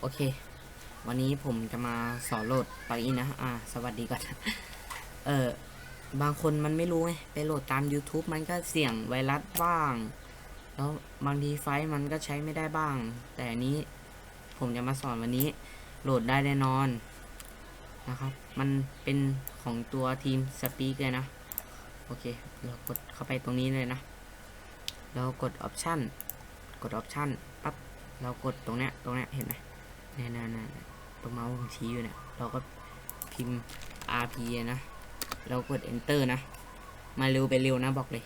โอเค วันนี้ผมจะมาสอนโหลดปลั๊กอินะ อ่า สวัสดีก่อน เออ บางคนมันไม่รู้ไง ไปโหลดตาม YouTube มันก็เสี่ยงไวรัสบ้าง แล้วบางทีไฟล์มันก็ใช้ไม่ได้บ้าง แต่อันนี้ผมจะมาสอนวันนี้ โหลดได้แน่นอน นะครับ มันเป็นของตัวทีมสปีกเลยนะ โอเค เรากดเข้าไปตรงนี้เลยนะ แล้วกด Option กด Option ปั๊บ เรากดตรงเนี้ย ตรงเนี้ย เห็นไหม นี่ยนี่ยเนี่ยตรงเมาส์ผมชี้อยู่เนี่ยเราก็พิมพ์ RP นะเรากด Enter นะ มาเร็วไปเร็วนะบอกเลย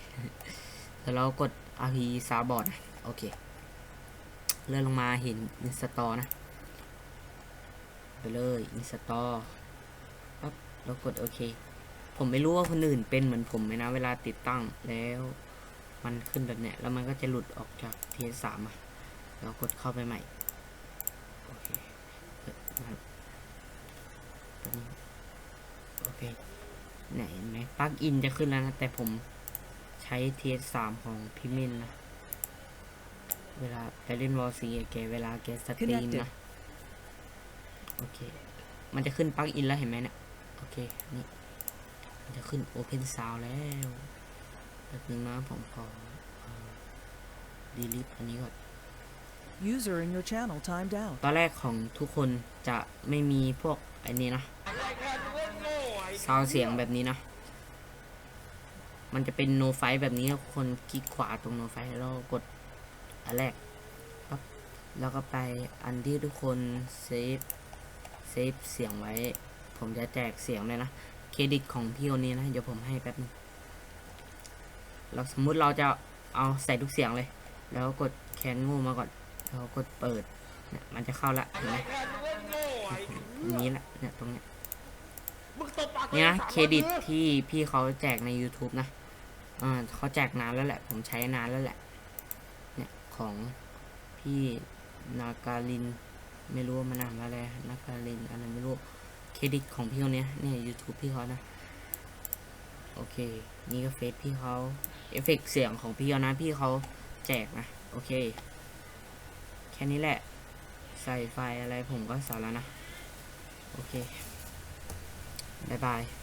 แล้วเรากด RP ซาบอร์ดนะโอเค เลื่อนลงมาเห็น Install นะ ไปเลย Install ปั๊บเรากดโอเค ผมไม่รู้ว่าคนอื่นเป็นเหมือนผมไหมนะ เวลาติดตั้งแล้วมันขึ้นแบบเนี้ยแล้วมันก็จะหลุดออกจาก PS3 อะเรากดเข้าไปใหม่ โอเค โอเคไหนเห็นไหมปลั๊กอินจะขึ้นแล้วนะ แต่ผมใช้ TS3 ของพิมินนะ เวลาไปเล่นวอลซีแกเวลาแกสตรีมนะ โอเค มันจะขึ้นปลั๊กอินแล้วเห็นไหมเนี่ยโอเค นี่ มันจะขึ้น Open Sound แล้วแป๊บนึงนะผมขอดีลิทอันนี้ก่อน User in your channel timed out. ตอนแรกของทุกคนจะไม่มีพวกไอ้นี้นะซาวเสียงแบบนี้นะ มันจะเป็นโนไฟแบบนี้ทุกคนคลิกขวาตรงโนไฟแล้วกดอันแรกปั๊บแล้วก็ไปอันที่ทุกคนเซฟเซฟเสียงไว้ ผมจะแจกเสียงเลยนะ เครดิตของพี่คนนี้นะ เดี๋ยวผมให้แป๊บนึงเราสมมุติเราจะเอาใส่ทุกเสียงเลย แล้วกดแคนงูมาก่อน แล้วกดเปิดเนี่ยมันจะเข้าละเห็นไหมอย่างนี้แหละเนี่ยตรงเนี้ยเนี่ยนะเครดิตที่พี่เขาแจกใน YouTube นะอ่าเขาแจกนานแล้วแหละ ผมใช้นานแล้วแหละ เนี่ยของพี่นาการิน ไม่รู้ว่ามันอ่านอะไรนาการินอะไรไม่รู้เครดิตของพี่คนเนี้ยเนี่ย YouTube พี่เขานะ โอเค นี่ก็เฟซพี่เขาเอฟเฟกต์เสียงของพี่เขานะ พี่เขาแจกนะ โอเค ค่นี้แหละ ใส่ไฟอะไรผมก็สอนแล้วนะ โอเค บ๊ายบาย